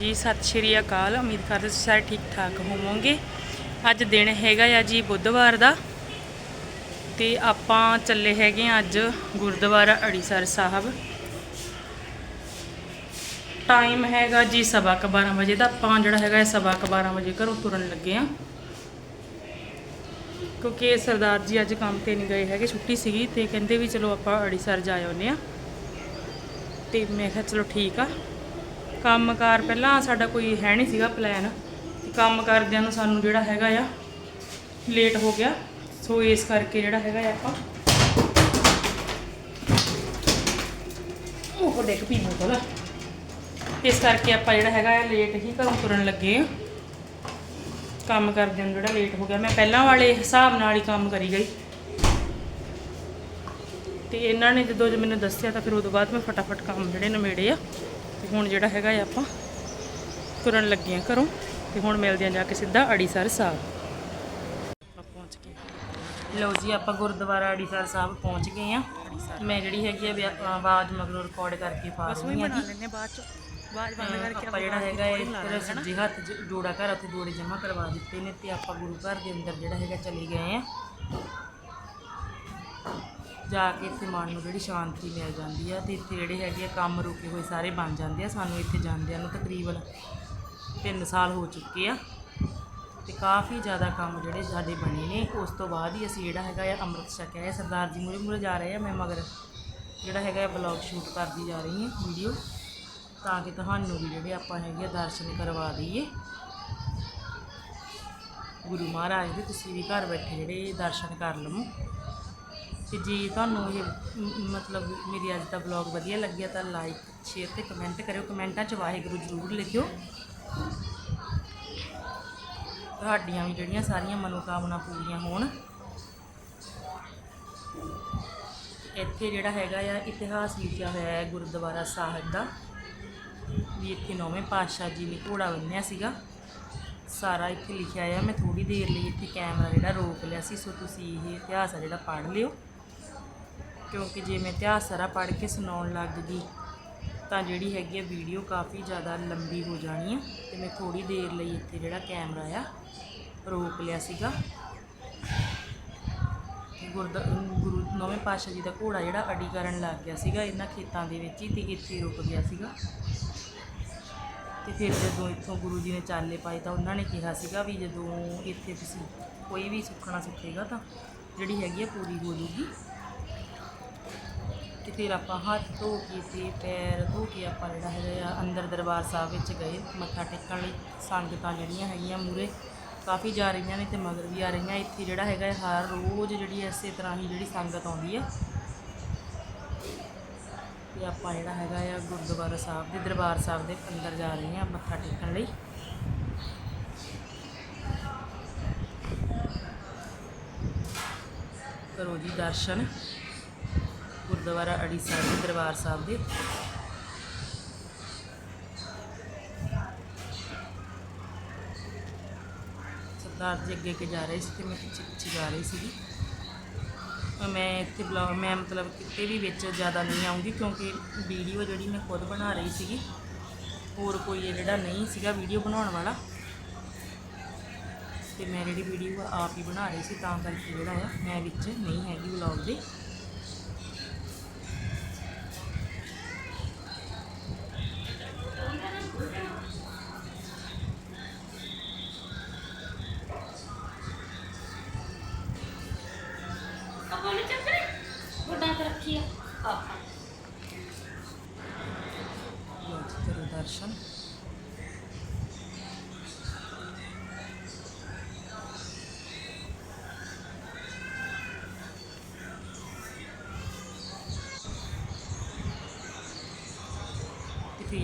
ਜੀ, ਸਤਿ ਸ਼੍ਰੀ ਅਕਾਲ। ਉਮੀਦ ਕਰਦੇ ਤੁਸੀਂ ਸਾਰੇ ਠੀਕ ਠਾਕ ਹੋਵੋਗੇ। ਅੱਜ ਦਿਨ ਹੈਗਾ ਆ ਜੀ ਬੁੱਧਵਾਰ ਦਾ। ਤੇ ਆਪਾਂ ਚੱਲੇ ਹੈਗੇ ਆ ਅੱਜ ਗੁਰਦੁਆਰਾ ਅੜੀਸਰ ਸਾਹਿਬ। ਟਾਈਮ ਹੈਗਾ ਜੀ ਸਵਾ ਕੁ 12 ਵਜੇ ਦਾ। ਆਪਾਂ ਜਿਹੜਾ ਹੈਗਾ ਸਵਾ ਕੁ 12 ਵਜੇ ਘਰੋਂ ਤੁਰਨ ਲੱਗੇ ਆ ਕਿਉਂਕਿ ਸਰਦਾਰ ਜੀ ਅੱਜ ਕੰਮ ਤੇ ਨਹੀਂ ਗਏ ਹੈਗੇ, ਛੁੱਟੀ ਸੀਗੀ ਤੇ ਕਹਿੰਦੇ ਵੀ ਚਲੋ ਆਪਾਂ ਅੜੀਸਰ ਜਾ ਆਉਂਦੇ ਆ ਤੇ ਮੈਂ ਕਿਹਾ ਚਲੋ ਠੀਕ ਆ। ਕੰਮਕਾਰ ਪਹਿਲਾਂ ਸਾਡਾ ਕੋਈ ਹੈ ਨਹੀਂ ਸੀਗਾ ਪਲਾਨ ਕੰਮ ਕਰਦਿਆਂ ਨੂੰ ਸਾਨੂੰ ਜਿਹੜਾ ਹੈਗਾ ਆ ਲੇਟ ਹੋ ਗਿਆ। ਸੋ ਇਸ ਕਰਕੇ ਜਿਹੜਾ ਹੈਗਾ ਆ ਆਪਾਂ ਉਹ ਦੇਖ ਪੀ ਬੋਤਲ ਇਸ ਕਰਕੇ ਆਪਾਂ ਜਿਹੜਾ ਹੈਗਾ ਆ ਲੇਟ ਹੀ ਘਰੋਂ ਤੁਰਨ ਲੱਗੇ ਆ। ਕੰਮ ਕਰਦਿਆਂ ਨੂੰ ਜਿਹੜਾ ਲੇਟ ਹੋ ਗਿਆ। ਮੈਂ ਪਹਿਲਾਂ ਵਾਲੇ ਹਿਸਾਬ ਨਾਲ ਹੀ ਕੰਮ ਕਰੀ ਗਈ। ਤੇ ਇਹਨਾਂ ਨੇ ਜਦੋਂ ਮੈਨੂੰ ਦੱਸਿਆ ਤਾਂ ਫਿਰ ਉਦੋਂ ਬਾਅਦ ਮੈਂ ਫਟਾਫਟ ਕੰਮ ਜਿਹੜੇ ਨਵੇੜੇ ਆ। ਹੁਣ ਜਿਹੜਾ ਹੈਗਾ ਆਪਾਂ ਤੁਰਨ ਲੱਗੇ ਆ ਘਰੋਂ ਤੇ ਹੁਣ ਮਿਲਦੇ ਆ ਜਾ ਕੇ ਸਿੱਧਾ ਅੜੀਸਰ ਸਾਹਿਬ। ਆਪਾਂ ਪਹੁੰਚ ਗਏ। ਲਓ ਜੀ ਆਪਾਂ ਗੁਰਦੁਆਰਾ ਅੜੀਸਰ ਸਾਹਿਬ ਪਹੁੰਚ ਗਏ ਆ। ਮੈਂ ਜਿਹੜੀ ਹੈਗੀ ਆ ਆਵਾਜ਼ ਮਗਰੋਂ ਰਿਕਾਰਡ ਕਰਕੇ ਪਾ ਰਹੀ ਹਾਂ ਜੀ। ਲੈਣੇ ਬਾਅਦ ਚ। ਬੰਦ ਕਰਕੇ ਆਪਾਂ ਜਿਹੜਾ ਹੈਗਾ ਇਹ ਸੱਜੇ ਹੱਥ ਜੋੜਾ ਘਰ ਉੱਥੇ ਜੋੜੇ ਜਮ੍ਹਾਂ ਕਰਵਾ ਦਿੱਤੇ ਨੇ ਤੇ ਆਪਾਂ ਗੁਰੂ ਘਰ ਦੇ ਅੰਦਰ ਜਿਹੜਾ ਹੈਗਾ ਚਲੇ ਗਏ ਆ। ਜਾ ਕੇ ਇੱਥੇ ਮਨ ਨੂੰ ਜਿਹੜੀ ਸ਼ਾਂਤੀ ਮਿਲ ਜਾਂਦੀ ਆ ਤੇ ਇੱਥੇ ਜਿਹੜੇ ਹੈਗੇ ਆ ਕੰਮ ਰੁਕੇ ਹੋਏ ਸਾਰੇ ਬਣ ਜਾਂਦੇ ਆ। ਸਾਨੂੰ ਇੱਥੇ ਜਾਂਦਿਆਂ ਨੂੰ ਤਕਰੀਬਨ 3 ਸਾਲ ਹੋ ਚੁੱਕੇ ਆ ਤੇ ਕਾਫੀ ਜ਼ਿਆਦਾ ਕੰਮ ਜਿਹੜੇ ਸਾਡੇ ਬਣੇ ਨੇ। ਉਸ ਤੋਂ ਬਾਅਦ ਹੀ ਅਸੀਂ ਜਿਹੜਾ ਹੈਗਾ ਆ ਅੰਮ੍ਰਿਤ ਛਕਿਆ ਹੈ ਸਰਦਾਰ ਜੀ ਮੂਰੇ ਮੂਰੇ ਜਾ ਰਹੇ ਆ। ਮੈਂ ਮਗਰ ਜਿਹੜਾ ਹੈਗਾ ਬਲੌਗ ਸ਼ੂਟ ਕਰਦੀ ਜਾ ਰਹੀ ਹਾਂ ਵੀਡੀਓ ਤਾਂ ਕਿ ਤੁਹਾਨੂੰ ਵੀ ਜਿਹੜੇ ਆਪਾਂ ਹੈਗੇ ਆ ਦਰਸ਼ਨ ਕਰਵਾ ਦਈਏ। ਗੁਰੂ ਮਹਾਰਾਜ ਦੇ ਤੁਸੀਂ ਵੀ ਘਰ ਬੈਠੇ ਜਿਹੜੇ ਦਰਸ਼ਨ ਕਰ ਲਵੋ। ਤੇ ਜੇ ਤੁਹਾਨੂੰ ਇਹ, ਮ- ਮਤਲਬ ਮੇਰੀ ਅੱਜ ਦਾ ਬਲੌਗ ਵਧੀਆ ਲੱਗਿਆ ਤਾਂ ਲਾਈਕ ਸ਼ੇਅਰ ਤੇ ਕਮੈਂਟ ਕਰਿਓ। ਕਮੈਂਟਾਂ 'ਚ ਵਾਹਿਗੁਰੂ ਜ਼ਰੂਰ ਲਿਖਿਓ। ਤੁਹਾਡੀਆਂ ਵੀ ਜਿਹੜੀਆਂ ਸਾਰੀਆਂ ਮਨੋਕਾਮਨਾ ਪੂਰੀਆਂ ਹੋਣ। ਇੱਥੇ ਜਿਹੜਾ ਹੈਗਾ ਆ, ਇਤਿਹਾਸ ਲਿਖਿਆ ਹੋਇਆ ਹੈ ਗੁਰਦੁਆਰਾ ਸਾਹਿਬ ਦਾ। ਵੀ ਇੱਥੇ ਨੌਵੇਂ ਪਾਤਸ਼ਾਹ ਜੀ ਨੇ ਘੋੜਾ ਬੰਨਿਆ ਸੀਗਾ। ਸਾਰਾ ਇੱਥੇ ਲਿਖਿਆ ਆ। ਮੈਂ ਥੋੜੀ ਦੇਰ ਲਈ ਇੱਥੇ ਕੈਮਰਾ ਜਿਹੜਾ ਰੋਕ ਲਿਆ ਸੀ, ਸੋ ਤੁਸੀਂ ਇਹ ਇਤਿਹਾਸ ਆ ਜਿਹੜਾ ਪੜ੍ਹ ਲਿਓ। ਕਿਉਂਕਿ ਜੇ ਮੈਂ ਇਤਿਹਾਸ ਸਾਰਾ ਪੜ੍ਹ ਕੇ ਸੁਣਾਉਣ ਲੱਗ ਗਈ, ਤਾਂ ਜਿਹੜੀ ਹੈਗੀ ਆ ਵੀਡੀਓ ਕਾਫੀ ਜ਼ਿਆਦਾ ਲੰਬੀ ਹੋ ਜਾਣੀ ਆ ਤੇ ਮੈਂ ਥੋੜੀ ਦੇਰ ਲਈ ਇੱਥੇ ਜਿਹੜਾ ਕੈਮਰਾ ਆ, ਰੋਕ ਲਿਆ ਸੀਗਾ। ਗੁਰਦ, ਗੁਰੂ, ਨੌਵੇਂ ਪਾਤਸ਼ਾਹ ਜੀ ਦਾ ਘੋੜਾ ਜਿਹੜਾ ਅੜੀ ਕਰਨ ਲੱਗ ਗਿਆ ਸੀਗਾ ਇਹਨਾਂ ਖੇਤਾਂ ਦੇ ਵਿੱਚ ਹੀ ਤੇ ਇੱਥੇ ਰੁਕ ਗਿਆ ਸੀਗਾ। ਤੇ ਫਿਰ ਜਦੋਂ ਇੱਥੋਂ ਗੁਰੂ ਜੀ ਨੇ ਚਾਲੇ ਪਾਏ ਤਾਂ ਉਹਨਾਂ ਨੇ ਕਿਹਾ ਸੀਗਾ ਵੀ ਜਦੋਂ ਇੱਥੇ ਤੁਸੀਂ ਕੋਈ ਵੀ ਸੁੱਖਣਾ ਸੁੱਖੇਗਾ ਤਾਂ ਜਿਹੜੀ ਹੈਗੀ ਆ ਪੂਰੀ ਹੋ ਜੂਗੀ। ਤੇ ਫਿਰ ਆਪਾਂ ਹੱਥ ਧੋ ਕੇ ਤੇ ਪੈਰ ਧੋ ਕੇ ਆਪਾਂ ਜਿਹੜਾ ਹੈਗਾ ਆ ਅੰਦਰ ਦਰਬਾਰ ਸਾਹਿਬ ਵਿੱਚ ਗਏ। ਮੱਥਾ ਟੇਕਣ ਲਈ ਸੰਗਤਾਂ ਜਿਹੜੀਆਂ ਹੈਗੀਆਂ ਮੂਰੇ ਕਾਫੀ ਜਾ ਰਹੀਆਂ ਨੇ ਤੇ ਮਗਰ ਵੀ ਆ ਰਹੀਆਂ। ਇੱਥੇ ਜਿਹੜਾ ਹੈਗਾ ਹਰ ਰੋਜ਼ ਜਿਹੜੀ ਇਸੇ ਤਰ੍ਹਾਂ ਹੀ ਜਿਹੜੀ ਸੰਗਤ ਆਉਂਦੀ ਆ। ਤੇ ਆਪਾਂ ਜਿਹੜਾ ਹੈਗਾ ਆ ਗੁਰਦੁਆਰਾ ਸਾਹਿਬ ਦੇ ਦਰਬਾਰ ਸਾਹਿਬ ਦੇ ਅੰਦਰ ਜਾ ਰਹੇ ਹਾਂ ਮੱਥਾ ਟੇਕਣ ਲਈ। ਕਰੋ ਜੀ ਦਰਸ਼ਨ। ਗੁਰਦੁਆਰਾ ਅੜੀਸਰ ਦੇ ਦਰਬਾਰ ਸਾਹਿਬ ਦੇ। ਸਰਦਾਰ ਜੀ ਅੱਗੇ ਅੱਗੇ ਜਾ ਰਹੇ ਸੀ ਤੇ ਮੈਂ ਪਿੱਛੇ ਪਿੱਛੇ ਜਾ ਰਹੀ ਸੀਗੀ। ਮੈਂ ਇੱਥੇ ਬਲੌਗ, ਮੈਂ ਮਤਲਬ ਕਿਤੇ ਵੀ ਵਿੱਚ ਜ਼ਿਆਦਾ ਨਹੀਂ ਆਉਂਗੀ ਕਿਉਂਕਿ ਵੀਡੀਓ ਜਿਹੜੀ ਮੈਂ ਖੁਦ ਬਣਾ ਰਹੀ ਸੀਗੀ, ਹੋਰ ਕੋਈ ਜਿਹੜਾ ਨਹੀਂ ਸੀਗਾ ਵੀਡੀਓ ਬਣਾਉਣ ਵਾਲਾ। ਤੇ ਮੈਂ ਜਿਹੜੀ ਵੀਡੀਓ ਆਪ ਹੀ ਬਣਾ ਰਹੀ ਸੀ ਤਾਂ ਕਰਕੇ ਜਿਹੜਾ ਆ, ਮੈਂ ਵਿੱਚ ਨਹੀਂ ਹੈਗੀ ਬਲੌਗ ਦੇ।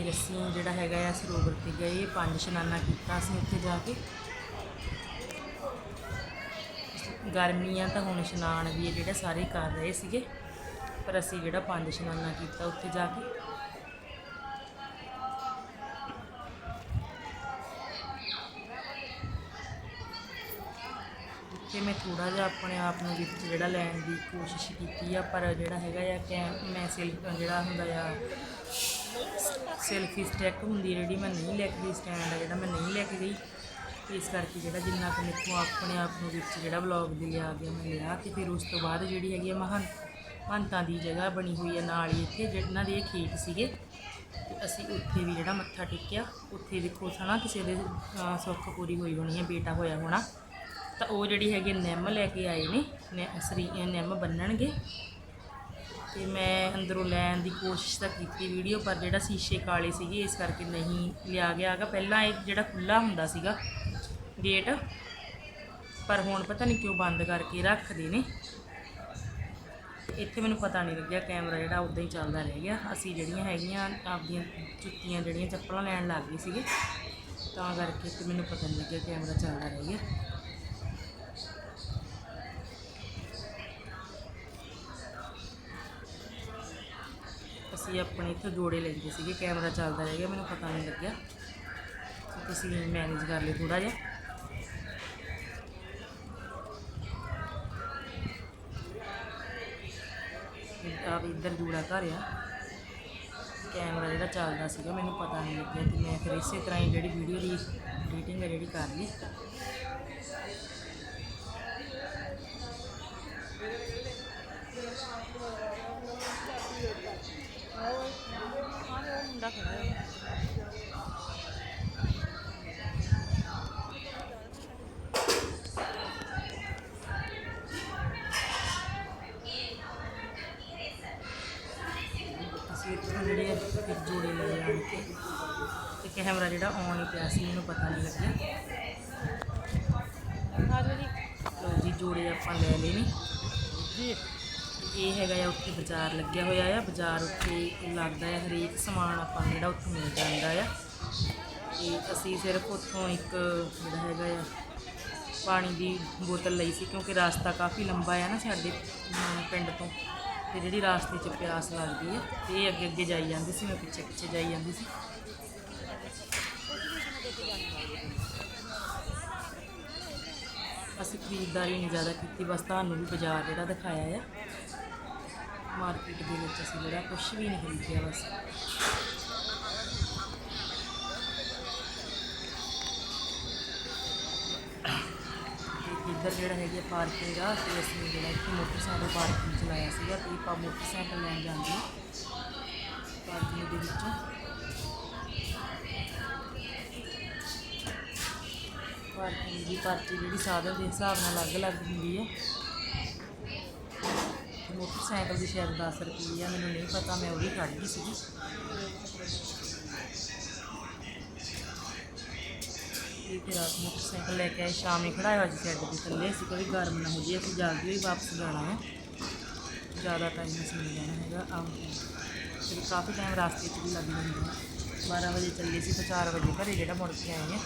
ਤੇ ਅਸੀਂ ਜਿਹੜਾ ਹੈਗਾ ਆ ਸਰੋਵਰ ਤੇ ਗਏ, ਪੰਜ ਇਸ਼ਨਾਨਾ ਕੀਤਾ ਅਸੀਂ ਉੱਥੇ ਜਾ ਕੇ। ਗਰਮੀਆਂ ਤਾਂ ਹੁਣ ਇਸ਼ਨਾਨ ਵੀ ਜਿਹੜਾ ਸਾਰੇ ਕਰ ਰਹੇ ਸੀਗੇ, ਪਰ ਅਸੀਂ ਜਿਹੜਾ ਪੰਜ ਇਸ਼ਨਾਨਾ ਕੀਤਾ ਉੱਥੇ ਜਾ ਕੇ। ਕਿ ਮੈਂ ਥੋੜਾ ਜਿਹਾ ਆਪਣੇ ਆਪ ਨੂੰ ਵਿੱਚ ਜਿਹੜਾ ਲੈਣ ਦੀ ਕੋਸ਼ਿਸ਼ ਕੀਤੀ ਆ, ਪਰ ਜਿਹੜਾ ਹੈਗਾ ਆ ਕਿ ਮੈਂ ਸਿਲਕ ਜਿਹੜਾ ਹੁੰਦਾ ਆ ਸੈਲਫੀ ਸਟੈਕ ਹੁੰਦੀ ਜਿਹੜੀ ਮੈਂ ਨਹੀਂ ਲੈ ਕੇ ਗਈ ਸਟੈਂਡ ਆ ਜਿਹੜਾ ਮੈਂ ਨਹੀਂ ਲੈ ਕੇ ਗਈ ਇਸ ਕਰਕੇ ਜਿਹੜਾ ਜਿੰਨਾ ਕੁ ਮੇਥੋਂ ਆਪਣੇ ਆਪ ਨੂੰ ਵਿੱਚ ਜਿਹੜਾ ਵਲੌਗ ਦੇ ਲਿਆ ਗਿਆ, ਮੈਂ ਲਿਆ ਤੇ ਫਿਰ ਉਸ ਤੋਂ ਬਾਅਦ ਜਿਹੜੀ ਹੈਗੀ ਆ ਮਹਾਨ ਮਹੰਤਾਂ ਦੀ ਜਗ੍ਹਾ ਬਣੀ ਹੋਈ ਹੈ ਨਾਲ ਹੀ ਇੱਥੇ, ਜਿਹਨਾਂ ਦੇ ਇਹ ਖੇਤ ਸੀਗੇ। ਤੇ ਅਸੀਂ ਉੱਥੇ ਵੀ ਜਿਹੜਾ ਮੱਥਾ ਟੇਕਿਆ, ਉੱਥੇ ਦੇਖੋ ਸਣਾ ਕਿਸੇ ਦੇ ਸੁੱਖ ਪੂਰੀ ਹੋਈ ਹੋਣੀ ਹੈ ਬੇਟਾ ਹੋਇਆ ਹੋਣਾ। ਤਾਂ ਉਹ ਜਿਹੜੀ ਹੈਗੀ ਨਿੰਮ ਲੈ ਕੇ ਆਏ ਨੇ ਸਰੀ ਇਹ ਨਿੰਮ ਬੰਨਣਗੇ। ਤੇ ਮੈਂ ਅੰਦਰੋਂ ਲੈਣ ਦੀ ਕੋਸ਼ਿਸ਼ ਤਾਂ ਕੀਤੀ ਵੀਡੀਓ, ਪਰ ਜਿਹੜਾ ਸ਼ੀਸ਼ੇ ਕਾਲੇ ਸੀਗੇ, ਇਸ ਕਰਕੇ ਨਹੀਂ ਲਿਆ ਗਿਆ ਹੈਗਾ। ਪਹਿਲਾਂ ਇਹ ਜਿਹੜਾ ਖੁੱਲਾ ਹੁੰਦਾ ਸੀਗਾ ਗੇਟ, ਪਰ ਹੁਣ ਪਤਾ ਨਹੀਂ ਕਿਉਂ ਬੰਦ ਕਰਕੇ ਰੱਖਦੇ ਨੇ। ਇੱਥੇ ਮੈਨੂੰ ਪਤਾ ਨਹੀਂ ਲੱਗਿਆ, ਕੈਮਰਾ ਜਿਹੜਾ ਉਦਾਂ ਹੀ ਚੱਲਦਾ ਰਹਿ ਗਿਆ। ਅਸੀਂ ਜਿਹੜੀਆਂ ਹੈਗੀਆਂ, ਆਪਦੀਆਂ ਜੁੱਤੀਆਂ ਜਿਹੜੀਆਂ, ਚੱਪਲਾਂ ਲੈਣ ਲੱਗ ਗਏ ਸੀਗੇ। ਤਾਂ ਕਰਕੇ ਤੇ ਮੈਨੂੰ ਪਤਾ ਨਹੀਂ ਲੱਗਿਆ ਕੈਮਰਾ ਚੱਲਦਾ ਰਹਿ ਗਿਆ। ਅਸੀਂ ਆਪਣੇ ਇੱਥੇ ਜੋੜੇ ਲੈਂਦੇ ਸੀਗੇ, ਕੈਮਰਾ ਚੱਲਦਾ ਰਹਿ ਗਿਆ, ਮੈਨੂੰ ਪਤਾ ਨਹੀਂ ਲੱਗਿਆ। ਤੁਸੀਂ ਮੈਨੇਜ ਕਰ ਲਿਓ ਥੋੜਾ ਜਿਹਾ। ਆ ਇੱਧਰ ਜੂੜਾ ਘਰ ਆ। ਕੈਮਰਾ ਜਿਹੜਾ ਚੱਲਦਾ ਸੀਗਾ, ਮੈਨੂੰ ਪਤਾ ਨਹੀਂ ਲੱਗਿਆ ਤੇ ਮੈਂ ਫਿਰ ਇਸੇ ਤਰ੍ਹਾਂ ਹੀ ਜਿਹੜੀ ਵੀਡੀਓ ਦੀ ਐਡੀਟਿੰਗ ਹੈ ਜਿਹੜੀ ਕਰ ਲਈ। ਜਿਹੜੇ ਆ ਇੱਕ ਜੋੜੇ ਲੈ ਆਣ ਕੇ ਤੇ ਕੈਮਰਾ ਜਿਹੜਾ ਆਨ ਹੀ ਪਿਆ ਸੀ ਮੈਨੂੰ ਪਤਾ ਨਹੀਂ ਲੱਗਿਆ। ਲਓ ਜੀ ਜੋੜੇ ਆਪਾਂ ਲੈ ਲਏ ਨੇ। ਜੀ। ਇਹ ਹੈਗਾ ਆ ਉੱਥੇ ਬਾਜ਼ਾਰ ਲੱਗਿਆ ਹੋਇਆ ਆ। ਬਾਜ਼ਾਰ ਉੱਥੇ ਲੱਗਦਾ ਹੈ ਹਰੇਕ ਸਮਾਨ ਆਪਾਂ ਜਿਹੜਾ ਉੱਥੋਂ ਮਿਲ ਜਾਂਦਾ ਆ। ਤੇ ਅਸੀਂ ਸਿਰਫ ਉੱਥੋਂ ਇੱਕ ਜਿਹੜਾ ਹੈਗਾ ਆ, ਪਾਣੀ ਦੀ ਬੋਤਲ ਲਈ ਸੀ ਕਿਉਂਕਿ ਰਸਤਾ ਕਾਫੀ ਲੰਬਾ ਆ ਨਾ ਸਾਡੇ ਪਿੰਡ ਤੋਂ। ਤੇ ਜਿਹੜੀ ਰਾਸਤੇ 'ਚ ਪਿਆਸ ਲੱਗਦੀ ਹੈ ਤੇ ਇਹ ਅੱਗੇ ਅੱਗੇ ਜਾਈ ਜਾਂਦੀ ਸੀ, ਮੈਂ ਪਿੱਛੇ ਪਿੱਛੇ ਜਾਈ ਜਾਂਦੀ ਸੀ। ਅਸੀਂ ਖਰੀਦਦਾਰੀ ਨਹੀਂ ਜ਼ਿਆਦਾ ਕੀਤੀ, ਬਸ ਤੁਹਾਨੂੰ ਵੀ ਬਾਜ਼ਾਰ ਜਿਹੜਾ ਦਿਖਾਇਆ ਆ। ਮਾਰਕੀਟ ਦੇ ਵਿੱਚ ਅਸੀਂ ਜਿਹੜਾ ਕੁਝ ਵੀ ਨਹੀਂ ਖਰੀਦਿਆ ਬਸ। ਇੱਧਰ ਜਿਹੜਾ ਹੈਗਾ ਪਾਰਕਿੰਗ ਆ, ਤੇ ਅਸੀਂ ਜਿਹੜਾ ਇੱਥੇ ਮੋਟਰਸਾਈਕਲ ਪਾਰਕਿੰਗ ਚਲਾਇਆ ਸੀਗਾ, ਤੇ ਆਪਾਂ ਮੋਟਰਸਾਈਕਲ ਲੈਣ ਜਾਂਦੇ ਹਾਂ। ਪਾਰਕਿੰਗ ਦੇ ਵਿੱਚ। ਪਾਰਕਿੰਗ ਦੀ ਪਰਚੀ ਜਿਹੜੀ ਸਾਧਨ ਦੇ ਹਿਸਾਬ ਨਾਲ ਅਲੱਗ-ਅਲੱਗ ਹੁੰਦੀ ਹੈ ਮੋਟਰਸਾਈਕਲ ਦੀ ਸ਼ਾਇਦ 10 ਰੁਪਏ ਆ, ਮੈਨੂੰ ਨਹੀਂ ਪਤਾ, ਮੈਂ ਉਹ ਵੀ ਕੱਢ ਗਈ ਸੀਗੀ। ਇਹ ਫਿਰ ਰਾਤ ਮੋਟਰਸਾਈਕਲ ਲੈ ਕੇ ਆਏ, ਸ਼ਾਮੇ ਖੜਾਇਆ ਹੋਇਆ ਸੀ ਸ਼ੈੱਡ ਦੇ ਥੱਲੇ, ਅਸੀਂ ਕੋਈ ਗਰਮ ਨਾ ਹੋ ਜੀ ਅਸੀਂ ਜਲਦੀ ਹੀ ਵਾਪਸ ਜਾਣਾ ਹੈ। ਜ਼ਿਆਦਾ ਟਾਈਮ ਅਸੀਂ ਨਹੀਂ ਜਾਣਾ ਹੈਗਾ ਆਮ ਫਿਰ ਕਾਫੀ ਟਾਈਮ ਰਸਤੇ 'ਚ ਵੀ ਲੱਗ ਜਾਂਦਾ ਹੈ 12 ਵਜੇ ਚੱਲੇ ਸੀ ਤਾਂ 4 ਵਜੇ ਘਰੇ ਜਿਹੜਾ ਮੁੜ ਕੇ ਆਏ ਹਾਂ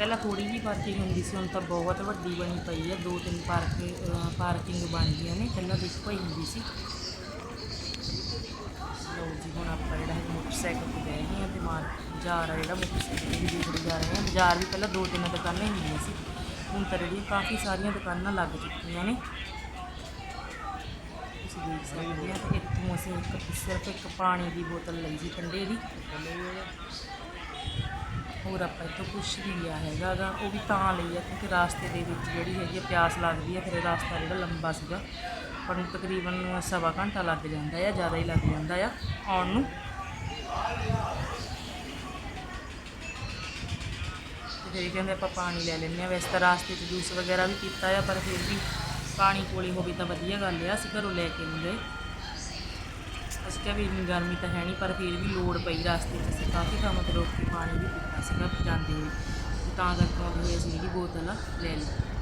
ਪਹਿਲਾਂ ਥੋੜੀ ਜਿਹੀ ਪਾਰਕਿੰਗ ਹੁੰਦੀ ਸੀ, ਹੁਣ ਤਾਂ ਬਹੁਤ ਵੱਡੀ ਬਣੀ ਪਈ ਹੈ ਦੋ ਤਿੰਨ ਪਾਰਕ ਪਾਰਕਿੰਗ ਬਣ ਗਈਆਂ ਨੇ, ਪਹਿਲਾਂ ਤਾਂ ਪਈ ਹੁੰਦੀ ਸੀ। ਲਓ ਜੀ, ਹੁਣ ਆਪਾਂ ਜਿਹੜਾ ਹੈ ਮੋਟਰਸਾਈਕਲ ਤੇ ਗਏ ਹਾਂ ਤੇ ਮਾਰ ਬਾਜ਼ਾਰ ਆ ਜਿਹੜਾ ਮੋਟਰਸਾਈਕਲ ਦੀ ਦੇਖਦੇ ਜਾ ਰਹੇ ਹਾਂ। ਬਾਜ਼ਾਰ ਵੀ ਪਹਿਲਾਂ ਦੋ ਤਿੰਨ ਦੁਕਾਨਾਂ ਹੀ ਹੁੰਦੀਆਂ ਸੀ, ਹੁਣ ਤਾਂ ਜਿਹੜੀ ਕਾਫੀ ਸਾਰੀਆਂ ਦੁਕਾਨਾਂ ਲੱਗ ਚੁੱਕੀਆਂ ਨੇ। ਤੁਸੀਂ ਦੇਖ ਸਕਦੇ ਹੋ ਤੇ ਇੱਥੋਂ ਅਸੀਂ ਇੱਕ, ਸਿਰਫ ਇੱਕ ਪਾਣੀ ਦੀ ਬੋਤਲ ਲਈ ਸੀ ਠੰਡੇ ਦੀ। ਹੋਰ ਆਪਾਂ ਇੱਥੋਂ ਕੁਛ ਵੀ ਲਿਆ ਹੈਗਾ ਗਾ, ਉਹ ਵੀ ਤਾਂ ਲਈ ਆ, ਕਿਉਂਕਿ ਰਾਸਤੇ ਦੇ ਵਿੱਚ ਜਿਹੜੀ ਹੈਗੀ ਆ ਪਿਆਸ ਲੱਗਦੀ ਹੈ ਫਿਰ ਇਹ ਰਾਸਤਾ ਜਿਹੜਾ ਲੰਬਾ ਸੀਗਾ। ਪਰ ਨੂੰ ਤਕਰੀਬਨ ਸਵਾ ਘੰਟਾ ਲੱਗ ਜਾਂਦਾ ਆ, ਜ਼ਿਆਦਾ ਹੀ ਲੱਗ ਜਾਂਦਾ ਆ ਆਉਣ ਨੂੰ। ਤੇ ਕਹਿੰਦੇ ਆਪਾਂ ਪਾਣੀ ਲੈ ਲੈਂਦੇ ਆ। ਵੈਸੇ ਤਾਂ ਰਾਸਤੇ 'ਚ ਜੂਸ ਵਗੈਰਾ ਵੀ ਪੀਤਾ ਆ, ਪਰ ਫਿਰ ਵੀ ਪਾਣੀ ਕੋਲੇ ਹੋਵੇ ਤਾਂ ਵਧੀਆ ਗੱਲ ਆ, ਅਸੀਂ ਘਰੋਂ ਲੈ ਕੇ ਆਉਂਦੇ ਅਸੀਂ ਕਿਹਾ ਵੀ ਇੰਨੀ ਗਰਮੀ ਤਾਂ ਹੈ ਨਹੀਂ ਪਰ ਫਿਰ ਵੀ ਲੋੜ ਪਈ ਰਸਤੇ 'ਚ। ਅਸੀਂ ਕਾਫੀ ਥਾਵਾਂ ਤੇ ਰੋਕ ਕੇ ਪਾਣੀ ਵੀ ਪੀਤਾ ਸੀਗਾ ਜਾਂਦੇ ਹੋਏ ਤਾਂ ਕਰਕੇ ਆਉਂਦੇ ਹੋਏ ਅਸੀਂ ਜਿਹੜੀ ਬੋਤਲ ਆ ਲੈ ਲਈ।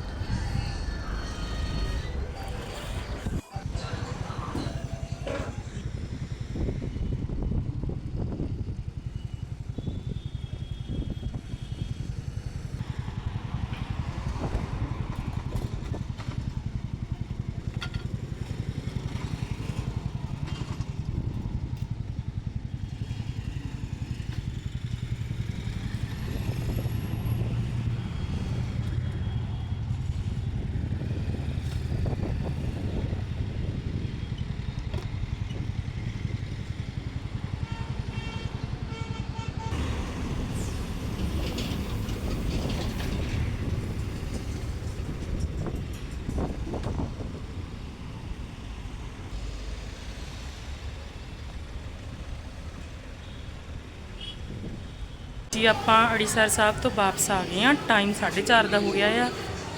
ਜੀ, ਆਪਾਂ ਅੜੀਸਰ ਸਾਹਿਬ ਤੋਂ ਵਾਪਸ ਆ ਗਏ ਆ ਟਾਈਮ 4:30 ਦਾ ਹੋ ਗਿਆ ਆ।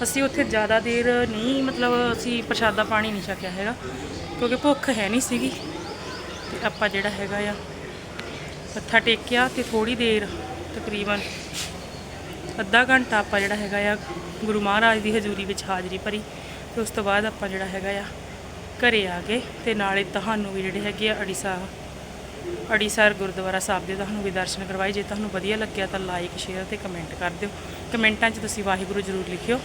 ਅਸੀਂ ਉੱਥੇ ਜ਼ਿਆਦਾ ਦੇਰ ਨਹੀਂ, ਮਤਲਬ ਅਸੀਂ ਪ੍ਰਸ਼ਾਦਾ ਪਾਣੀ ਨਹੀਂ ਛਕਿਆ ਹੈਗਾ, ਕਿਉਂਕਿ ਭੁੱਖ ਹੈ ਨਹੀਂ ਸੀਗੀ। ਤੇ ਆਪਾਂ ਜਿਹੜਾ ਹੈਗਾ ਆ, ਮੱਥਾ ਟੇਕਿਆ ਤੇ ਥੋੜੀ ਦੇਰ ਤਕਰੀਬਨ ਅੱਧਾ ਘੰਟਾ ਆਪਾਂ ਜਿਹੜਾ ਹੈਗਾ ਆ, ਗੁਰੂ ਮਹਾਰਾਜ ਦੀ ਹਜ਼ੂਰੀ ਵਿੱਚ ਹਾਜ਼ਰੀ ਭਰੀ। ਤੇ ਉਸ ਤੋਂ ਬਾਅਦ ਆਪਾਂ ਜਿਹੜਾ ਹੈਗਾ ਆ, ਘਰੇ ਆ ਗਏ ਤੇ ਨਾਲੇ ਤੁਹਾਨੂੰ ਵੀ ਜਿਹੜੇ ਹੈਗੇ ਆ ਅੜੀਸਾ ਅੜੀਸਰ ਗੁਰਦੁਆਰਾ ਸਾਹਿਬ ਦੇ ਤੁਹਾਨੂੰ ਵੀ ਦਰਸ਼ਨ ਕਰਵਾਏ। ਜੇ ਤੁਹਾਨੂੰ ਵਧੀਆ ਲੱਗਿਆ ਤਾਂ ਲਾਈਕ ਸ਼ੇਅਰ ਤੇ ਕਮੈਂਟ ਕਰ ਦਿਓ। ਕਮੈਂਟਾਂ 'ਚ ਤੁਸੀਂ ਵਾਹਿਗੁਰੂ ਜ਼ਰੂਰ ਲਿਖਿਓ।